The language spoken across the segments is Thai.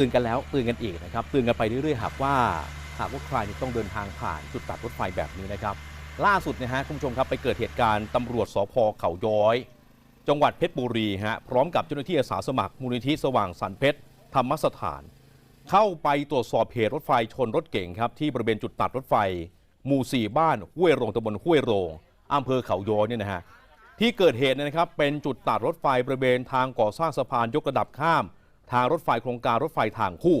ตือนกันแล้วเตือนกันอีกนะครับเตือนกันไปเรื่อยๆหากว่าหากว่าใครต้องเดินทางผ่านจุดตัดรถไฟแบบนี้นะครับ ล่าสุดนะฮะคุณผู้ชมครับไปเกิดเหตุการณ์ตำรวจสพเขาย้อย จังหวัดเพชรบุรีฮะพร้อมกับเจ้าหน้าที่อาสาสมัครมูลนิธิสว่างสรรเพชรธรรมสถาน เข้าไปตรวจสอบเหตุรถไฟชนรถเก๋งครับที่บริเวณจุดตัดรถไฟ หมู่สี่บ้านห้วยโรงตำบลห้วยโรงอำเภอเขาย้อยเนี่ยนะฮะที่เกิดเหตุเนยนะครับเป็นจุดตัดรถไฟบริเวณทางก่อสร้างสะพานยกระดับข้าม ทางรถไฟโครงการรถไฟทางคู่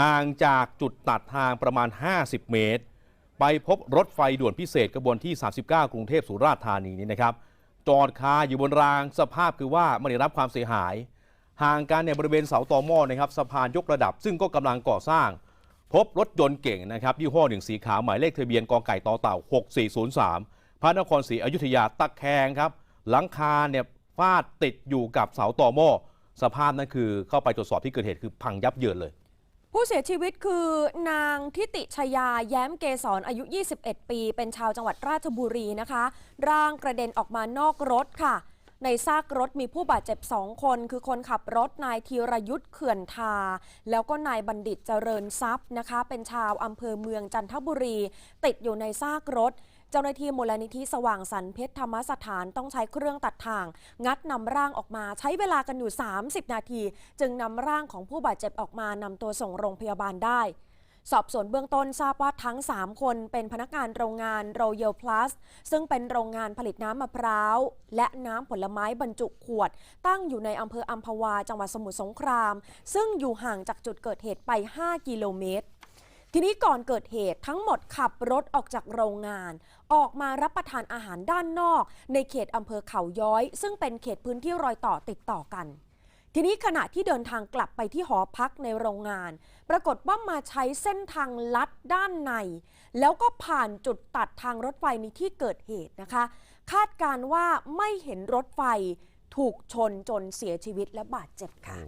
ห่างจากจุดตัดทางประมาณ 50 เมตร ไปพบรถไฟด่วนพิเศษกระบวนที่ 39 กรุงเทพสุราษฎร์ธานีนี้นะครับ จอดคาอยู่บนรางสภาพคือว่าไม่ได้รับความเสียหาย ห่างกันในบริเวณเสาตอหม้อนะครับสะพานยกระดับ ซึ่งก็กำลังก่อสร้าง พบรถยนต์เก่งนะครับยี่ห้อหนึ่งสีขาวหมายเลขทะเบียนกอไก่ต่อเต่า 6403 พระนครศรีอยุธยาตะแคงครับหลังคาเนี่ยฟาดติดอยู่กับเสาต่อหม้อ สภาพนั่นคือเข้าไปตรวจสอบที่เกิดเหตุคือพังยับเยินเลย ผู้เสียชีวิตคือนางทิติชยาแย้มเกษรอายุ 21 ปี เป็นชาวจังหวัดราชบุรีนะคะ ร่างกระเด็นออกมานอกรถค่ะ ในซากรถมีผู้บาดเจ็บ 2 คน คือคนขับรถนายธีรยุทธ์เขื่อนทา แล้วก็นายบัณฑิตเจริญทรัพย์นะคะ เป็นชาวอำเภอเมืองจันทบุรี ติดอยู่ในซากรถ เจ้าหน้าที่มูลนิธิสว่างสรรเพชรธรรมสถานต้องใช้เครื่องตัดทาง งัดนำร่างออกมาใช้เวลากันอยู่ 30 นาที จึงนำร่างของผู้บาดเจ็บออกมานำตัวส่งโรงพยาบาลได้ สอบสวนเบื้องต้นทราบว่าทั้ง 3 คนเป็นพนักงานโรงงาน Royal Plus ซึ่งเป็นโรงงานผลิตน้ำมะพร้าว และน้ำผลไม้บรรจุขวด ตั้งอยู่ในอำเภออัมพวาจังหวัดสมุทรสงคราม ซึ่งอยู่ห่างจากจุดเกิดเหตุไป 5 กิโลเมตร ทีนี้ก่อนเกิดเหตุทั้งหมดขับรถออกจากโรงงาน ออกมารับประทานอาหารด้านนอก ในเขตอำเภอเขาย้อย ซึ่งเป็นเขตพื้นที่รอยต่อติดต่อกัน ทีนี้ขณะที่เดินทางกลับไปที่หอพักในโรงงาน ปรากฏว่ามาใช้เส้นทางลัดด้านใน แล้วก็ผ่านจุดตัดทางรถไฟในที่เกิดเหตุนะคะ คาดการว่าไม่เห็นรถไฟถูกชนจนเสียชีวิตและบาดเจ็บค่ะ